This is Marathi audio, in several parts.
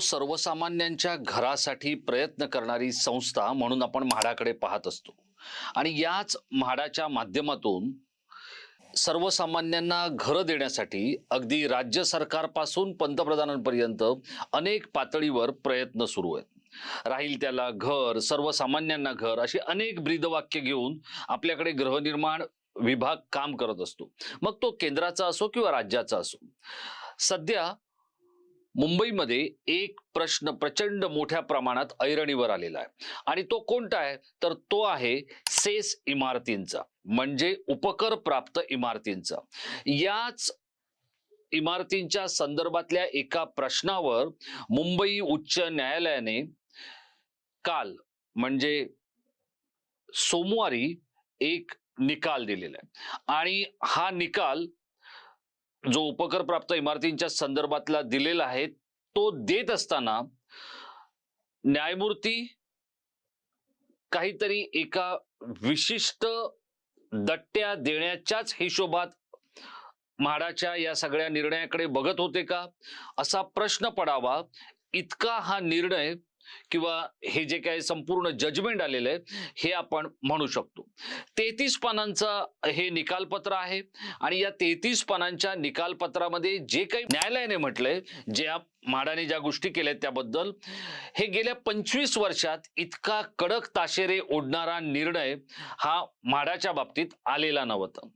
सर्वसामान्यांच्या घरासाठी प्रयत्न करणारी संस्था म्हणून आपण म्हाडाकडे पाहत असतो. आणि याच म्हाडाच्या माध्यमातून सर्वसामान्यांना घरं देण्यासाठी अगदी राज्य सरकारपासून पंतप्रधानांपर्यंत अनेक पातळीवर प्रयत्न सुरू आहेत. राहील त्याला घर सर्वसामान्यांना घर अशी अनेक ब्रीदवाक्य घेऊन आपल्याकडे गृहनिर्माण विभाग काम करत असतो. मग तो केंद्राचा असो किंवा राज्याचा असो. सध्या मुंबईमध्ये एक प्रश्न प्रचंड मोठ्या प्रमाणात ऐरणीवर आलेला आहे. आणि तो कोणता आहे? तर तो आहे सेस इमारतींचा म्हणजे उपकर प्राप्त इमारतींचा. याच इमारतींच्या संदर्भातल्या एका प्रश्नावर मुंबई उच्च न्यायालयाने काल म्हणजे सोमवारी एक निकाल दिलेला आहे. आणि हा निकाल जो उपकर प्राप्त इमारतींच्या संदर्भातला दिलेला आहे तो देत असताना न्यायमूर्ती काहीतरी एका विशिष्ट दट्ट्या देण्याच्याच हिशोबात म्हाडाच्या या सगळ्या निर्णयाकडे बघत होते का? असा प्रश्न पडावा. इतका हा निर्णय किंवा हे जे काही संपूर्ण जजमेंट आलेलं आहे हे आपण म्हणू शकतो. तेहतीस पानांचा हे निकालपत्र आहे आणि या तेहतीस पानांच्या निकालपत्रामध्ये जे काही न्यायालयाने म्हटलंय जे म्हाडाने ज्या गोष्टी केल्या त्याबद्दल हे गेल्या पंचवीस वर्षात इतका कडक ताशेरे ओढणारा निर्णय हा म्हाडाच्या बाबतीत आलेला नव्हता.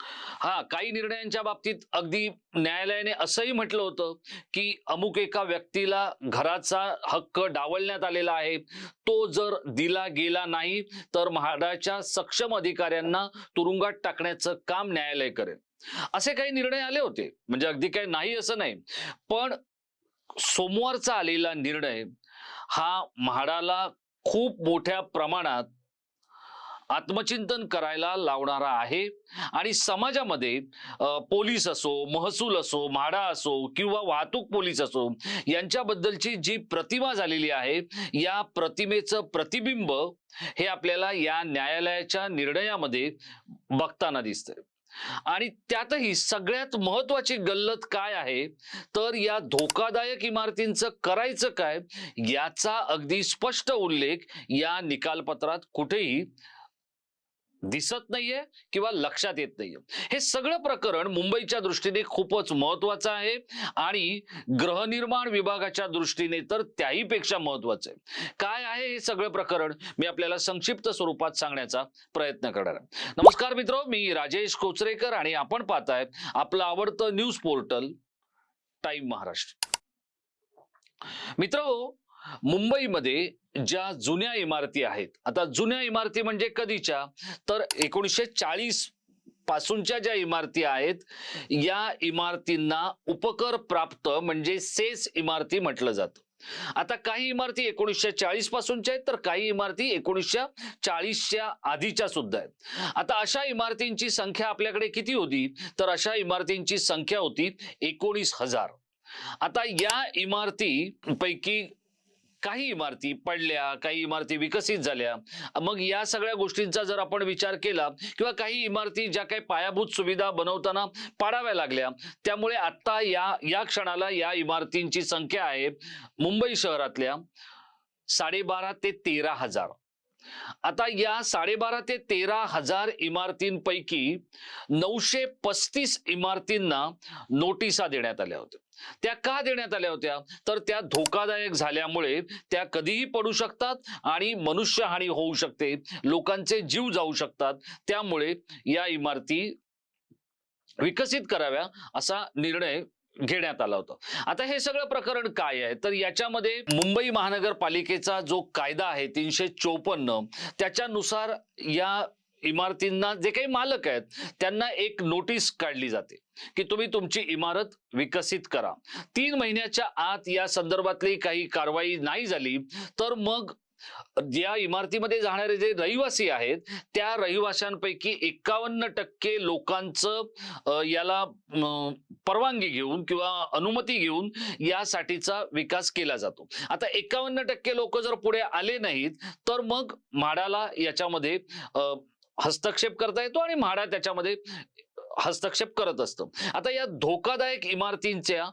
हा काही निर्णयांच्या बाबतीत अगदी न्यायालयाने असंही म्हटलं होतं की अमुक एका व्यक्तीला घराचा हक्क डावलण्यात आलेला आहे. तो जर दिला गेला नाही तर म्हाडाच्या सक्षम अधिकाऱ्यांना तुरुंगात टाकण्याचं काम न्यायालय करेल. असे काही निर्णय आले होते. म्हणजे अगदी काही नाही असं नाही. पण सोमवारचा आलेला निर्णय हा म्हाडाला खूप मोठ्या प्रमाणात आत्मचिंतन करायला लावणारा आहे. आणि समाजामध्ये पोलीस असो महसूल असो म्हाडा असो किंवा वाहतूक पोलीस असो यांच्याबद्दलची जी प्रतिमा झालेली आहे या प्रतिमेचं प्रतिबिंब हे आपल्याला या न्यायालयाच्या निर्णयामध्ये बघताना दिसतंय. आणि त्यातही सगळ्यात महत्वाची गल्लत काय आहे? तर या धोकादायक इमारतींचं करायचं काय? याचा अगदी स्पष्ट उल्लेख या निकालपत्रात कुठेही दिसत नाहीये किंवा लक्षात येत नाहीये. हे सगळं प्रकरण मुंबईच्या दृष्टीने खूपच महत्वाचं आहे आणि गृहनिर्माण विभागाच्या दृष्टीने तर त्याही पेक्षा महत्वाचं आहे. काय आहे हे सगळं प्रकरण? मी आपल्याला संक्षिप्त स्वरूपात सांगण्याचा प्रयत्न करणार आहे. नमस्कार मित्र मी राजेश कोचरेकर आणि आपण पाहताय आपलं आवडतं न्यूज पोर्टल टाइम महाराष्ट्र. मित्र मुंबईमध्ये ज्या जुन्या इमारती आहेत आता जुन्या इमारती म्हणजे कधीच्या? तर एकोणीसशे चाळीस पासूनच्या ज्या इमारती आहेत या इमारतींना उपकर प्राप्त म्हणजे सेस इमारती म्हटलं जातं. आता काही इमारती एकोणीसशे चाळीस पासूनच्या आहेत तर काही इमारती एकोणीसशे चाळीसच्या आधीच्या सुद्धा आहेत. आता अशा इमारतींची संख्या आपल्याकडे किती होती? तर अशा इमारतींची संख्या होती एकोणीस हजार. आता या इमारती पैकी काही इमारती पडल्या काही इमारती विकसित झाल्या. मग या सगळ्या गोष्टींचा जर आपण विचार केला किंवा काही इमारती ज्या काही पायाभूत सुविधा बनवताना पाडाव्या लागल्या त्यामुळे आता या या क्षणाला या इमारतींची संख्या आहे मुंबई शहरातल्या साडेबारा ते तेरा हजार. आता या साडेबारा ते तेरा हजार इमारतींपैकी नऊशे पस्तीस इमारतींना नोटिसा देण्यात आल्या होत्या. त्या का देण्यात आल्या होत्या? तर त्या धोकादायक झाल्यामुळे त्या कधीही पडू शकतात आणि मनुष्यहानी होऊ शकते लोकांचे जीव जाऊ शकतात. त्यामुळे या इमारती विकसित कराव्या असा निर्णय घेण्यात आला होता. आता हे सगळं प्रकरण काय आहे? तर याच्यामध्ये मुंबई महानगरपालिकेचा जो कायदा आहे तीनशे चोपन्न त्याच्यानुसार या इमारतींना जे काही मालक आहेत त्यांना एक नोटीस काढली जाते की तुम्ही तुमची इमारत विकसित करा. तीन महिन्याच्या आत या संदर्भातली काही कारवाई नाही झाली तर मग या इमारतीमध्ये जाणारे जे रहिवासी आहेत त्या रहिवाशांपैकी एकावन्न टक्के लोकांचं याला परवानगी घेऊन किंवा अनुमती घेऊन यासाठीचा विकास केला जातो. आता एकावन्न टक्के लोक जर पुढे आले नाहीत तर मग म्हाडाला याच्यामध्ये हस्तक्षेप करता येतो आणि म्हाडा त्याच्यामध्ये हस्तक्षेप करत असतं. आता या धोकादायक इमारतींच्या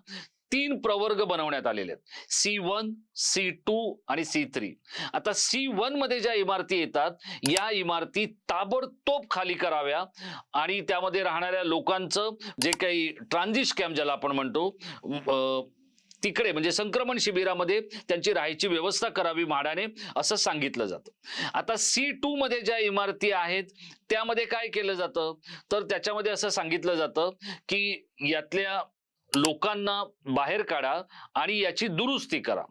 तीन प्रवर्ग बनवण्यात आलेले आहेत. सी वन सी टू आणि सी थ्री आता सी वनमध्ये ज्या इमारती येतात या इमारती ताबडतोब खाली कराव्या आणि त्यामध्ये राहणाऱ्या लोकांचं जे काही ट्रान्झिश कॅम्प ज्याला आपण म्हणतो तिकडे म्हणजे संक्रमण शिबिरामध्ये त्यांची राहायची व्यवस्था करावी म्हाडाने असं सांगितलं जातं. आता सी टू मध्ये ज्या इमारती आहेत त्यामध्ये काय केलं जातं? तर त्याच्यामध्ये असं सांगितलं जातं की यातल्या लोकांना बाहेर काढा आणि याची दुरुस्ती करा.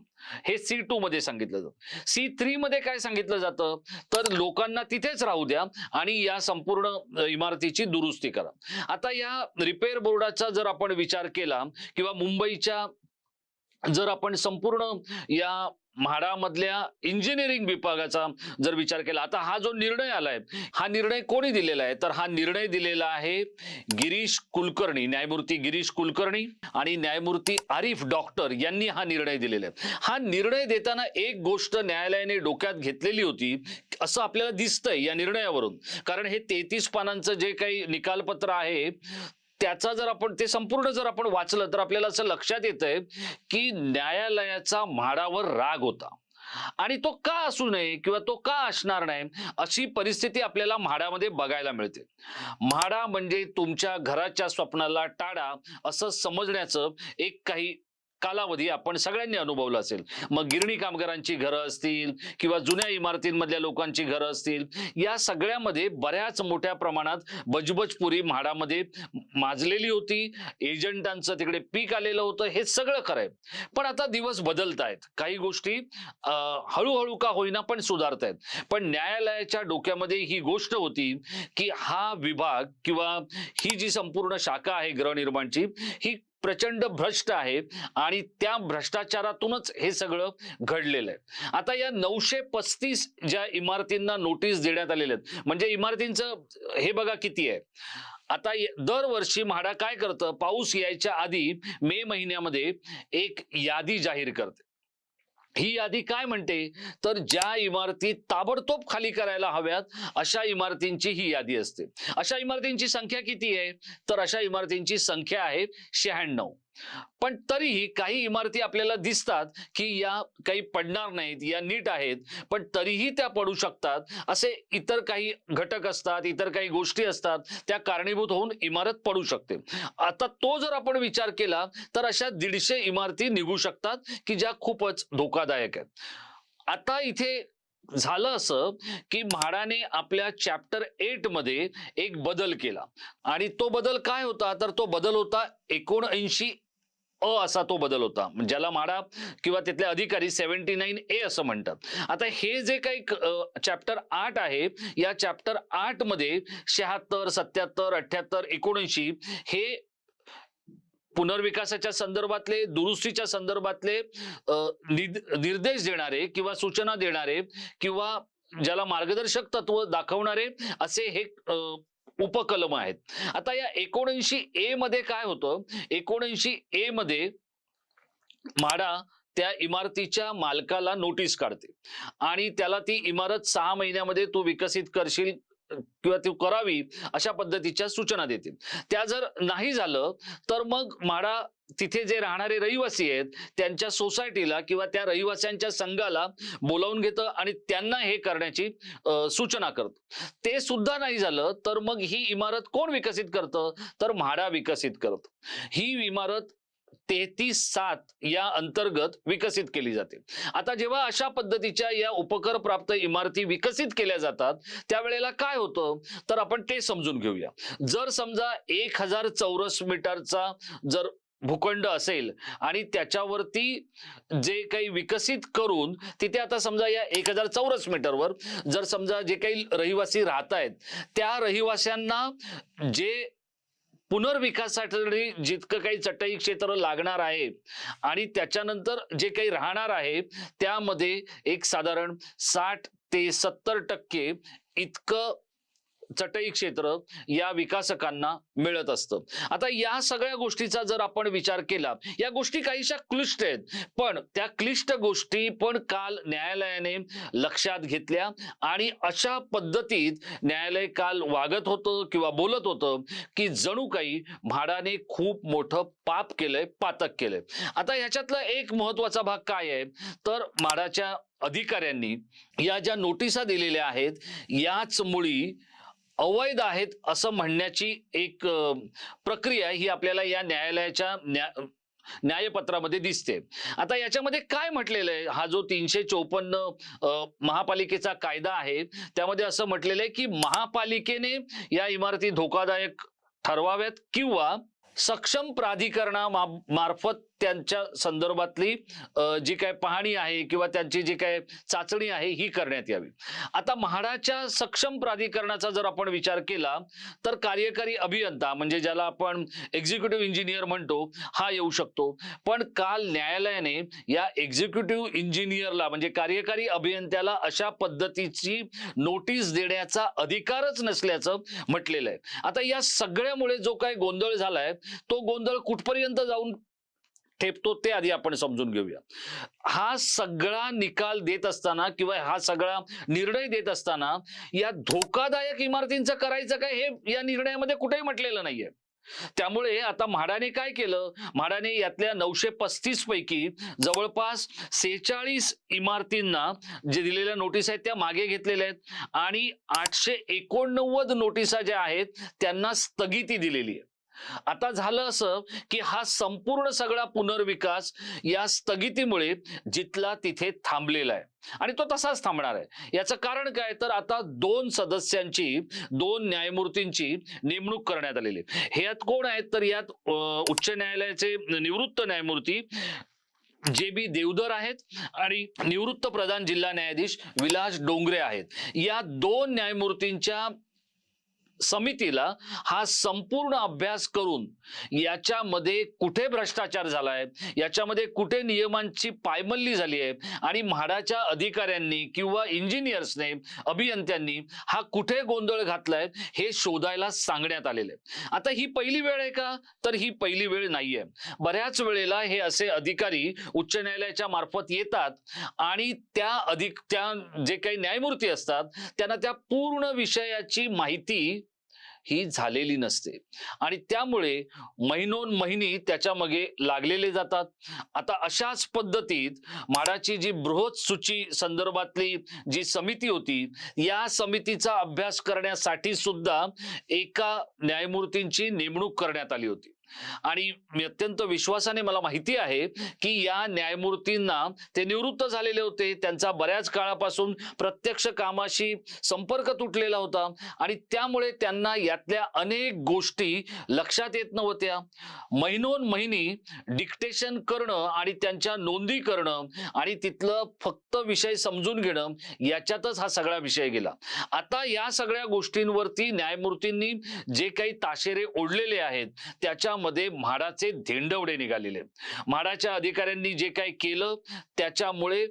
हे सी टू मध्ये सांगितलं जातं. सी थ्री मध्ये काय सांगितलं जातं? तर लोकांना तिथेच राहू द्या आणि या संपूर्ण इमारतीची दुरुस्ती करा. आता या रिपेअर बोर्डाचा जर आपण विचार केला किंवा मुंबईच्या जर आपण संपूर्ण या म्हाडामधल्या इंजिनिअरिंग विभागाचा जर विचार केला आता हा जो निर्णय आलाय हा निर्णय कोणी दिलेला आहे? तर हा निर्णय दिलेला आहे गिरीश कुलकर्णी न्यायमूर्ती गिरीश कुलकर्णी आणि न्यायमूर्ती आरिफ डॉक्टर यांनी हा निर्णय दिलेला आहे. हा निर्णय देताना एक गोष्ट न्यायालयाने डोक्यात घेतलेली होती असं आपल्याला दिसतंय या निर्णयावरून. कारण हे तेहतीस पानांचं जे काही निकालपत्र आहे त्याचा जर आपण ते संपूर्ण जर आपण वाचलं तर आपल्याला असं लक्षात येतंय की न्यायालयाचा म्हाडावर राग होता. आणि तो का असू नये किंवा तो का असणार नाही अशी परिस्थिती आपल्याला म्हाडामध्ये बघायला मिळते. म्हाडा म्हणजे तुमच्या घराच्या स्वप्नाला टाळा असं समजण्याचं एक काही कालावधी आपण सगळ्यांनी अनुभवला असेल. मग गिरणी कामगारांची घरं असतील किंवा जुन्या इमारतींमधल्या लोकांची घरं असतील या सगळ्यामध्ये बऱ्याच मोठ्या प्रमाणात बजबजपुरी म्हाडामध्ये माजलेली होती. एजंटांचं तिकडे पीक आलेलं होतं. हे सगळं खरं आहे पण आता दिवस बदलत आहेत काही गोष्टी हळूहळू का होईना पण सुधारत आहेत पण न्यायालयाच्या डोक्यामध्ये ही गोष्ट होती की हा विभाग किंवा ही जी संपूर्ण शाखा आहे गृहनिर्माणची ही प्रचंड भ्रष्ट आहे आणि त्या भ्रष्टाचारातूनच हे सगळं घडलेलं आहे. आता या नऊशे पस्तीस ज्या इमारतींना नोटीस देण्यात आलेल्या आहेत म्हणजे इमारतींचं हे बघा किती आहे. आता दरवर्षी म्हाडा काय करतं पाऊस यायच्या आधी मे महिन्यामध्ये एक यादी जाहीर करते. ही यादी काय म्हणते? तर ज्या इमारती ताबडतोब खाली करायला हव्यात अशा इमारतींची ही यादी असते. अशा इमारतींची संख्या किती आहे? तर अशा इमारतींची संख्या आहे शहाण्णव. पण तरीही काही इमारती आपल्याला दिसतात की या काही पडणार नाहीत या नीट आहेत पण तरीही त्या पडू शकतात. असे इतर काही घटक असतात इतर काही गोष्टी असतात त्या कारणीभूत होऊन इमारत पडू शकते. आता तो जर आपण विचार केला तर अशा दीडशे इमारती निघू शकतात की ज्या खूपच धोकादायक आहेत. आता इथे झालं असं की म्हाडाने आपल्या चॅप्टर एटमध्ये एक बदल केला. आणि तो बदल काय होता? तर तो बदल होता एकोणऐंशी अ असा तो बदल होता. ज्याला माडा किंवा तिथले अधिकारी सेव्हन्टी नाईन ए असं म्हणतात. आता हे जे काही चॅप्टर आठ आहे या चॅप्टर आठमध्ये शहात्तर सत्याहत्तर अठ्याहत्तर एकोणऐंशी हे पुनर्विकासाच्या संदर्भातले दुरुस्तीच्या संदर्भातले निद- निर्देश देणारे किंवा सूचना देणारे किंवा ज्याला मार्गदर्शक तत्व दाखवणारे असे हे उपकलम आहेत. आता या एकोणऐंशी ए मध्ये काय होतं? एकोणऐंशी ए मध्ये म्हाडा त्या इमारतीच्या मालकाला नोटीस काढते. आणि त्याला ती इमारत सहा महिन्यामध्ये तू विकसित करशील किंवा ती करावी अशा पद्धतीच्या सूचना देतील. त्या जर नाही झालं तर मग म्हाडा तिथे जे राहणारे रहिवासी आहेत त्यांच्या सोसायटीला किंवा त्या रहिवाशांच्या संघाला बोलावून घेतं आणि त्यांना हे करण्याची सूचना करतं. ते सुद्धा नाही झालं तर मग ही इमारत कोण विकसित करतं? तर म्हाडा विकसित करत. ही इमारत तेहतीस सात या अंतर्गत विकसित केली जाते. आता जेव्हा अशा पद्धतीच्या या उपकर प्राप्त इमारती विकसित केल्या जातात त्यावेळेला काय होतं? तर आपण ते समजून घेऊया. जर समजा एक हजार चौरस मीटरचा जर भूखंड असेल आणि त्याच्यावरती जे काही विकसित करून तिथे आता समजा या एक हजार चौरस मीटरवर जर समजा जे काही रहिवासी राहत आहेत त्या रहिवाशांना जे पुनर्विकासासाठी जितकं काही चटई क्षेत्र लागणार आहे आणि त्याच्यानंतर जे काही राहणार आहे त्यामध्ये एक साधारण साठ ते सत्तर टक्के इतकं चटई क्षेत्र या विकासकांना मिळत असतं. आता या सगळ्या गोष्टीचा जर आपण विचार केला या गोष्टी काहीशा क्लिष्ट आहेत. पण त्या क्लिष्ट गोष्टी पण काल न्यायालयाने लक्षात घेतल्या आणि अशा पद्धतीत न्यायालय काल वागत होतं किंवा बोलत होतं की जणू काही म्हाडाने खूप मोठं पाप केलंय पातक केलंय. आता ह्याच्यातला एक महत्त्वाचा भाग काय आहे? तर म्हाडाच्या अधिकाऱ्यांनी या ज्या नोटिसा दिलेल्या आहेत याच मुळी अवैध आहेत असं म्हणण्याची एक प्रक्रिया ही आपल्याला या न्यायालयाच्या न्या न्यायपत्रामध्ये दिसते. आता याच्यामध्ये काय म्हटलेलं आहे? हा जो तीनशे चौपन्न महापालिकेचा कायदा आहे त्यामध्ये असं म्हटलेलं आहे की महापालिकेने या इमारती धोकादायक ठरवाव्यात किंवा सक्षम प्राधिकरणा मा- मार्फत त्यांच्या संदर्भातली जी काय पाहणी आहे किंवा त्यांची जी काय चाचणी आहे ही करण्यात यावी. आता म्हाडाच्या सक्षम प्राधिकरणाचा जर आपण विचार केला तर कार्यकारी अभियंता म्हणजे ज्याला आपण एक्झिक्युटिव्ह इंजिनियर म्हणतो हा येऊ शकतो. पण काल न्यायालयाने या एक्झिक्युटिव्ह इंजिनियरला म्हणजे कार्यकारी अभियंत्याला अशा पद्धतीची नोटीस देण्याचा अधिकारच नसल्याचं म्हटलेलं आहे. आता या सगळ्यामुळे जो काही गोंधळ झालाय तो गोंधळ कुठपर्यंत जाऊन ठेपतो ते आधी आपण समजून घेऊया. हा सगळा निकाल देत असताना किंवा हा सगळा निर्णय देत असताना या धोकादायक इमारतींचं करायचं काय हे या निर्णयामध्ये कुठेही म्हटलेलं नाहीये. त्यामुळे आता म्हाडाने काय केलं? म्हाडाने यातल्या नऊशे पस्तीस पैकी जवळपास सेहेचाळीस इमारतींना जे दिलेल्या नोटीस आहेत त्या मागे घेतलेल्या आहेत आणि आठशे एकोणनव्वद नोटिसा ज्या आहेत त्यांना स्थगिती दिलेली आहे. आता झालं असं की हा संपूर्ण सगळा पुनर्विकास या स्थगितीमुळे जिथला तिथे थांबलेला आहे. आणि तो तसाच थांबणार आहे. याचं कारण काय? तर आता दोन सदस्यांची दोन न्यायमूर्तींची नेमणूक करण्यात आलेली आहे. ह्यात कोण आहेत? तर यात उच्च न्यायालयाचे निवृत्त न्यायमूर्ती जे बी देवधर आहेत आणि निवृत्त प्रधान जिल्हा न्यायाधीश विलास डोंगरे आहेत. या दोन न्यायमूर्तींच्या समितीला हा संपूर्ण अभ्यास करून याच्यामध्ये कुठे भ्रष्टाचार झालाय याच्यामध्ये कुठे नियमांची पायमल्ली झाली आहे आणि म्हाडाच्या अधिकाऱ्यांनी किंवा इंजिनियर्सने अभियंत्यांनी हा कुठे गोंधळ घातलाय हे शोधायला सांगण्यात आलेले आता ही पहिली वेळ आहे का? तर ही पहिली वेळ नाहीये. बऱ्याच वेळेला हे असे अधिकारी उच्च न्यायालयाच्या मार्फत येतात आणि त्या अधिक त्या जे काही न्यायमूर्ती असतात त्यांना त्या पूर्ण विषयाची माहिती ही झालेली नसते. आणि त्यामुळे महिनोन महिनी त्याच्यामागे लागलेले जातात. आता अशाच पद्धतीत म्हाडाची जी बृहत सूची संदर्भातली जी समिती होती या समितीचा अभ्यास करण्यासाठी सुद्धा एका न्यायमूर्तींची नेमणूक करण्यात आली होती. आणि मी अत्यंत विश्वासाने मला माहिती आहे की या न्यायमूर्तींना ते निवृत्त झालेले होते. त्यांचा बऱ्याच काळापासून प्रत्यक्ष कामाशी संपर्क तुटलेला होता आणि त्यामुळे त्यांना यातल्या अनेक गोष्टी लक्षात येत नव्हत्या. महिनोन महिनी डिक्टेशन करणं आणि त्यांच्या नोंदी करणं आणि तिथलं फक्त विषय समजून घेणं याच्यातच हा सगळा विषय गेला. आता या सगळ्या गोष्टींवरती न्यायमूर्तींनी जे काही ताशेरे ओढलेले आहेत त्याच्यामध्ये म्हाडाचे धेंडवडे निघालेले. म्हाडाच्या अधिकाऱ्यांनी जे काही केलं त्याच्यामुळे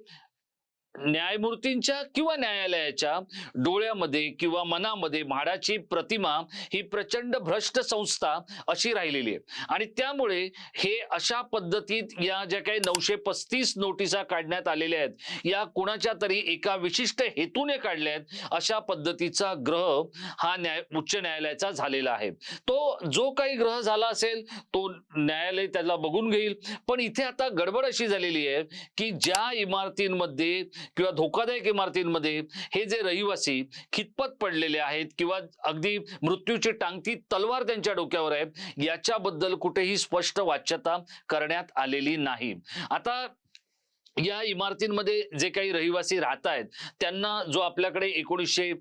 न्यायमूर्तींच्या किंवा न्यायालयाच्या डोळ्यामध्ये किंवा मनामध्ये म्हाडाची प्रतिमा ही प्रचंड भ्रष्ट संस्था अशी राहिलेली आहे. आणि त्यामुळे हे अशा पद्धतीत या ज्या काही नऊशे पस्तीस नोटिसा काढण्यात आलेल्या आहेत या कुणाच्या तरी एका विशिष्ट हेतूने काढल्या आहेत अशा पद्धतीचा ग्रह हा न्याय उच्च न्यायालयाचा झालेला आहे. तो जो काही ग्रह झाला असेल तो न्यायालय त्याला बघून घेईल. पण इथे आता गडबड अशी झालेली आहे की ज्या इमारतींमध्ये किंवा धोकादायक इमारतींमध्ये हे जे रहिवासी खितपत पडलेले आहेत किंवा अगदी मृत्यूची टांगती तलवार त्यांच्या डोक्यावर आहे याच्याबद्दल कुठेही स्पष्ट वाच्यता करण्यात आलेली नाही. आता या इमारतींमध्ये जे काही रहिवासी राहत आहेत त्यांना जो आपल्याकडे एकोणीसशे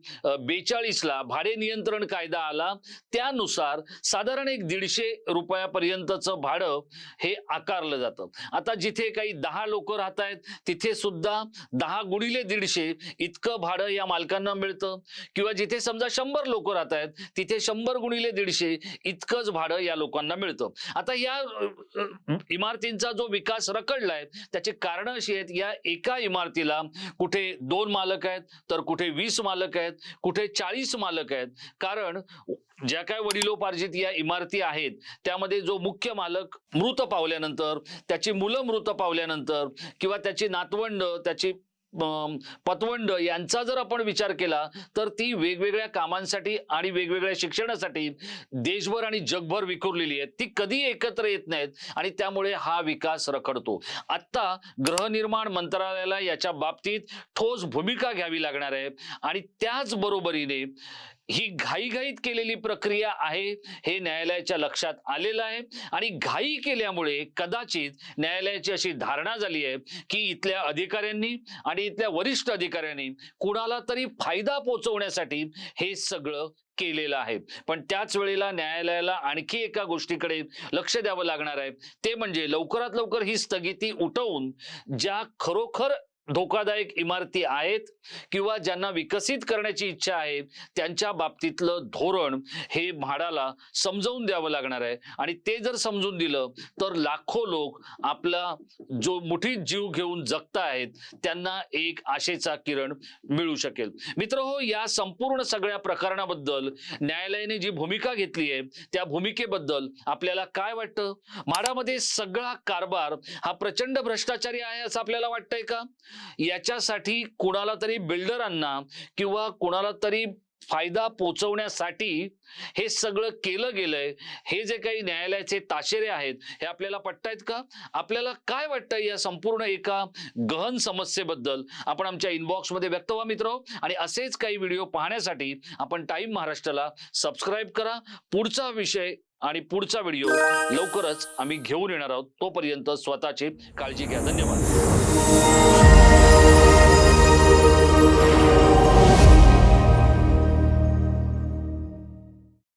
बेचाळीसला भाडे नियंत्रण कायदा आला त्यानुसार साधारण एक दीडशे रुपयापर्यंतचं भाडं हे आकारलं जातं. आता जिथे काही दहा लोक राहत आहेत तिथे सुद्धा दहा गुणिले दीडशे इतकं भाडं या मालकांना मिळतं. किंवा जिथे समजा शंभर लोक राहत आहेत तिथे शंभर गुणिले दीडशे इतकंच भाडं या लोकांना मिळतं. आता या इमारतींचा जो विकास रखडलाय त्याचे कारण अशी आहेत. या एका इमारतीला कुठे दोन मालक आहेत तर कुठे वीस मालक आहेत कुठे चाळीस मालक आहेत. कारण ज्या काय वडिलोपार्जित या इमारती आहेत त्यामध्ये जो मुख्य मालक मृत पावल्यानंतर त्याची मुलं मृत पावल्यानंतर किंवा त्याची नातवंड त्याची पतवंड यांचा जर आपण विचार केला तर ती वेगवेगळ्या कामांसाठी आणि वेगवेगळ्या शिक्षणासाठी देशभर आणि जगभर विखुरलेली आहेत. ती कधी एकत्र येत नाहीत आणि त्यामुळे हा विकास रखडतो. आत्ता गृहनिर्माण मंत्रालयाला याच्या बाबतीत ठोस भूमिका घ्यावी लागणार आहे. आणि त्याच बरोबरीने ही घाईघाईत केलेली प्रक्रिया आहे हे न्यायालयाच्या लक्षात आलेलं आहे. आणि घाई केल्यामुळे कदाचित न्यायालयाची अशी धारणा झाली आहे की इथल्या अधिकाऱ्यांनी आणि इथल्या वरिष्ठ अधिकाऱ्यांनी कुणाला तरी फायदा पोचवण्यासाठी हे सगळं केलेलं आहे. पण त्याच वेळेला न्यायालयाला आणखी एका गोष्टीकडे लक्ष द्यावं लागणार आहे. ते म्हणजे लवकरात लवकर ही स्थगिती उठवून ज्या खरोखर धोकादायक इमारती आहेत किंवा ज्यांना विकसित करण्याची इच्छा आहे त्यांच्या बाबतीतलं धोरण हे म्हाडाला समजावून द्यावं लागणार आहे. आणि ते जर समजून दिलं तर लाखो लोक आपला जो मुठीत जीव घेऊन जगतायत त्यांना एक आशेचा किरण मिळू शकेल. मित्र हो या संपूर्ण सगळ्या प्रकरणाबद्दल न्यायालयाने जी भूमिका घेतली आहे त्या भूमिकेबद्दल आपल्याला काय वाटतं? म्हाडामध्ये सगळा कारभार हा प्रचंड भ्रष्टाचारी आहे असं आपल्याला वाटतंय का? याच्यासाठी कुणाला तरी बिल्डरांना किंवा कुणाला तरी फायदा पोचवण्यासाठी हे सगळं केलं गेलंय. हे जे काही न्यायालयाचे ताशेरे आहेत हे आपल्याला पटतायत का? आपल्याला काय वाटतं या संपूर्ण एका गहन समस्येबद्दल? आपण आमच्या इनबॉक्समध्ये व्यक्त व्हा मित्र. आणि असेच काही व्हिडिओ पाहण्यासाठी आपण टाइम महाराष्ट्राला सबस्क्राईब करा. पुढचा विषय आणि पुढचा व्हिडिओ लवकरच आम्ही घेऊन येणार आहोत. तोपर्यंत स्वतःची काळजी घ्या. धन्यवाद.